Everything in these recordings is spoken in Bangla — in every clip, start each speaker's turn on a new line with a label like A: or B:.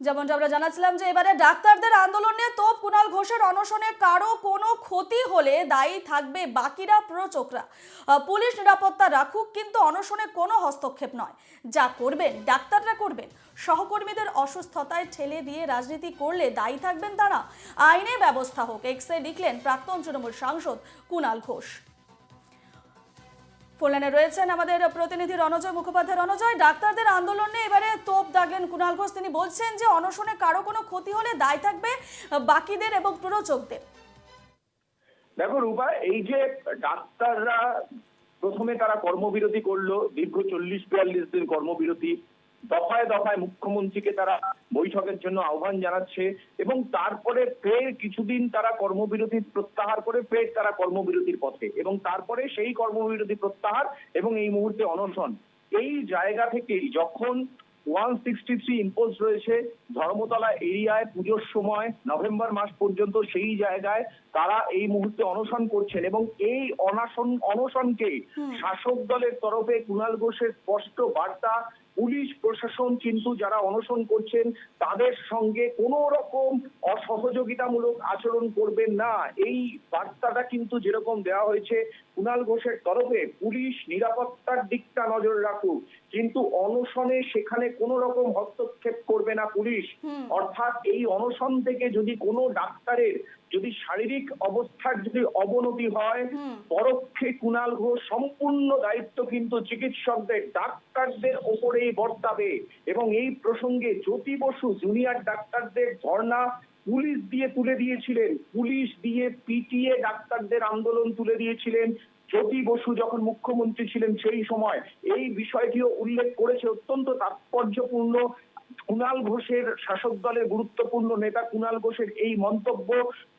A: যেমনটা আমরা জানাচ্ছিলাম যে এবারে ডাক্তারদের আন্দোলন তোপ কুণাল ঘোষের অনশনে কারও কোনো ক্ষতি হলে দায়ী থাকবে বাকিরা প্রচোকরা। পুলিশ নিরাপত্তা রাখুক, কিন্তু অনশনে কোনো হস্তক্ষেপ নয়। যা করবেন, ডাক্তাররা করবেন। সহকর্মীদের অসুস্থতায় ঠেলে দিয়ে রাজনীতি করলে দায়ী থাকবেন তারা। আইনে ব্যবস্থা হোক এক্সে লিখলেন প্রাক্তন তৃণমূল সাংসদ কুণাল ঘোষ। ফোনলাইনে রয়েছেন আমাদের প্রতিনিধি রণজয় মুখোপাধ্যায়। রণজয়, ডাক্তারদের আন্দোলনে এবারে তোপ দাগলেন কুণাল ঘোষ। তিনি বলছেন যে অনশনে কারও কোনো ক্ষতি হলে দায় থাকবে বাকিদের এবং প্ররোচকদের।
B: দেখো রূপা, এই যে ডাক্তাররা প্রথমে তারা কর্মবিরতি করল, দীর্ঘ চল্লিশ, বিয়াল্লিশ দিন কর্মবিরতি দফায় দফায় মুখ্যমন্ত্রীকে তারা বৈঠকের জন্য আহ্বান জানাচ্ছে এবং তারপরে ফের কিছুদিন তারা কর্মবিরতি প্রত্যাহার করে ফের তারা কর্মবিরতির পথে এবং তারপরে সেই কর্মবিরতি প্রত্যাহার এবং এই মুহূর্তে অনশন। এই জায়গা থেকেই যখন ওয়ান সিক্সটি থ্রি ইম্পোজ রয়েছে ধর্মতলা এরিয়ায় পুজোর সময় নভেম্বর মাস পর্যন্ত সেই জায়গায় তারা এই মুহূর্তে অনশন করছেন এবং এই অনশন অনশনকে শাসক দলের তরফে কুণাল ঘোষের স্পষ্ট বার্তা পুলিশ প্রশাসন কিন্তু যারা অনশন করছেন তাদের সঙ্গে কোনো রকম অসহযোগিতামূলক আচরণ করবেন না। এই বার্তাটা কিন্তু যেরকম দেওয়া হয়েছে কুণাল ঘোষের তরফে পুলিশ নিরাপত্তার দিকটা নজর রাখুক। কিন্তু অনশনে সেখানে কোনো রকম হস্তক্ষেপ করবে না পুলিশ। অর্থাৎ এই অনশন থেকে যদি কোনো ডাক্তারের যদি শারীরিক অবস্থার যদি অবনতি হয় পরোক্ষে কুণাল ঘোষ সম্পূর্ণ দায়িত্ব কিন্তু চিকিৎসকদের ডাক্তারদের ওপরেই বর্তাবে এবং এই প্রসঙ্গে জ্যোতি বসু জুনিয়র ডাক্তারদের ধর্ণা পুলিশ দিয়ে তুলে দিয়েছিলেন। পুলিশ দিয়ে পিটিএ ডাক্তারদের আন্দোলন তুলে দিয়েছিলেন। জ্যোতি বসু যখন মুখ্যমন্ত্রী ছিলেন সেই সময় এই বিষয়টিও উল্লেখ করেছে অত্যন্ত তাৎপর্যপূর্ণ। কুণাল ঘোষের শাসক দলের গুরুত্বপূর্ণ নেতা কুণাল ঘোষের এই মন্তব্য,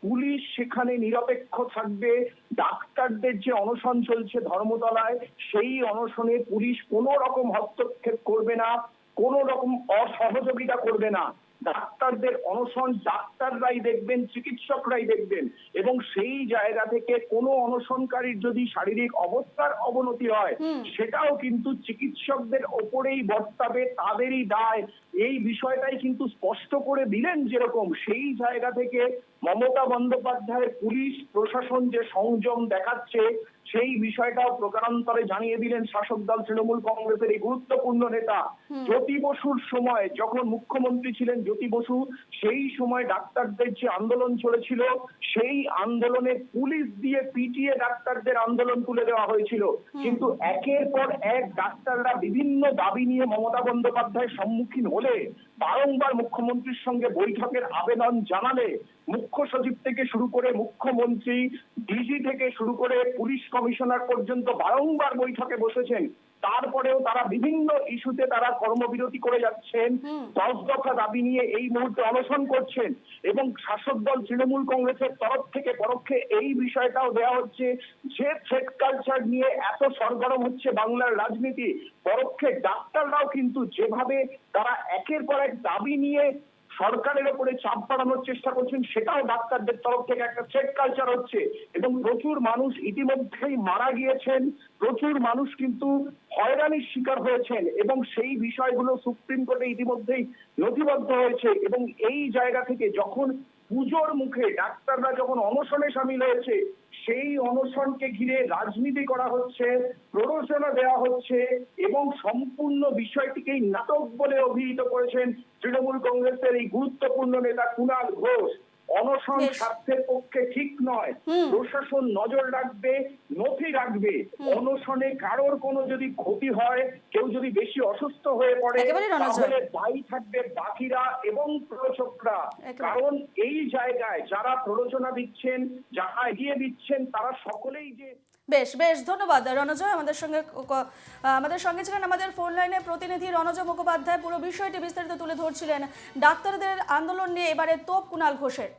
B: পুলিশ সেখানে নিরপেক্ষ থাকবে, ডাক্তারদের যে অনশন চলছে ধর্মতলায়, সেই অনশনে পুলিশ কোনো রকম হস্তক্ষেপ করবে না, কোনো রকম অসহযোগিতা করবে না। ডাক্তারদের অনশন ডাক্তাররাই দেখবেন চিকিৎসকরাই দেখবেন। এবং সেই জায়গা থেকে কোনো অনশনকারীর যদি শারীরিক অবস্থার অবনতি হয় সেটাও কিন্তু চিকিৎসকদের ওপরেই বর্তাবে তাদেরই দায়। এই বিষয়টাই কিন্তু স্পষ্ট করে দিলেন যেরকম সেই জায়গা থেকে মমতা বন্দ্যোপাধ্যায়ের পুলিশ প্রশাসন যে সংযম দেখাচ্ছে সেই বিষয়টাও প্রকারান্তরে জানিয়ে দিলেন শাসক দল তৃণমূল কংগ্রেসের এই গুরুত্বপূর্ণ নেতা। জ্যোতি বসুর সময় যখন মুখ্যমন্ত্রী ছিলেন জ্যোতি বসু সেই সময় ডাক্তারদের যে আন্দোলন চলেছিল সেই আন্দোলনে পুলিশ দিয়ে পিটিএ ডাক্তারদের আন্দোলন তুলে দেওয়া হয়েছিল। কিন্তু একের পর এক ডাক্তাররা বিভিন্ন দাবি নিয়ে মমতা বন্দ্যোপাধ্যায়ের সম্মুখীন হলে বারংবার মুখ্যমন্ত্রীর সঙ্গে বৈঠকের আবেদন জানালে মুখ্য সচিব থেকে শুরু করে মুখ্যমন্ত্রী ডিজি থেকে শুরু করে পুলিশ কমিশনার পর্যন্ত বারংবার বৈঠকে বসেছেন। তারপরেও তারা বিভিন্ন ইস্যুতে তারা কর্মবিরতি করে যাচ্ছেন। দশ দফা দাবি নিয়ে এই মুহূর্তে অনশন করছেন এবং শাসক দল তৃণমূল কংগ্রেসের তরফ থেকে পরোক্ষে এই বিষয়টাও দেওয়া হচ্ছে যে থ্রেড কালচার নিয়ে এত সরগরম হচ্ছে বাংলার রাজনীতি। পরোক্ষে ডাক্তাররাও কিন্তু যেভাবে তারা একের পর এক দাবি নিয়ে সরকারের উপরে চাপ বাড়ানোর চেষ্টা করছেন, সেটাও ডাক্তারদের তরফ থেকে একটা থ্রেড কালচার হচ্ছে। এবং প্রচুর মানুষ ইতিমধ্যেই মারা গিয়েছেন, প্রচুর মানুষ কিন্তু হয়রানির শিকার হয়েছেন এবং সেই বিষয়গুলো সুপ্রিম কোর্টে ইতিমধ্যেই নথিবদ্ধ হয়েছে এবং এই জায়গা থেকে যখন পুজোর মুখে ডাক্তাররা যখন অনশনে সামিল হয়েছে সেই অনশনকে ঘিরে রাজনীতি করা হচ্ছে, প্ররোচনা দেওয়া হচ্ছে এবং সম্পূর্ণ বিষয়টিকেই নাটক বলে অভিহিত করেছেন তৃণমূল কংগ্রেসের এই গুরুত্বপূর্ণ নেতা কুণাল ঘোষ। অনশন স্বার্থের পক্ষে ঠিক নয়। প্রশাসন নজর রাখবে নথি রাখবে। অনশনে কারোর কোনো যদি ক্ষতি হয় কেউ যদি বেশি অসুস্থ হয়ে পড়ে তাহলে দায়ী থাকবে বাকিরা এবং প্রযোজকরা। কারণ এই জায়গায় যারা প্ররোচনা দিচ্ছেন যারা এগিয়ে দিচ্ছেন তারা সকলেই যে
A: বেশ বেশ ধন্যবাদ। রণজয় আমাদের সঙ্গে আমাদের সঙ্গে ছিলেন আমাদের ফোন লাইনে প্রতিনিধি রণজয় মুখোপাধ্যায়। পুরো বিষয়টি বিস্তারিত তুলে ধরছিলেন ডাক্তারদের আন্দোলন নিয়ে। এবারে তোপ কুণাল ঘোষের।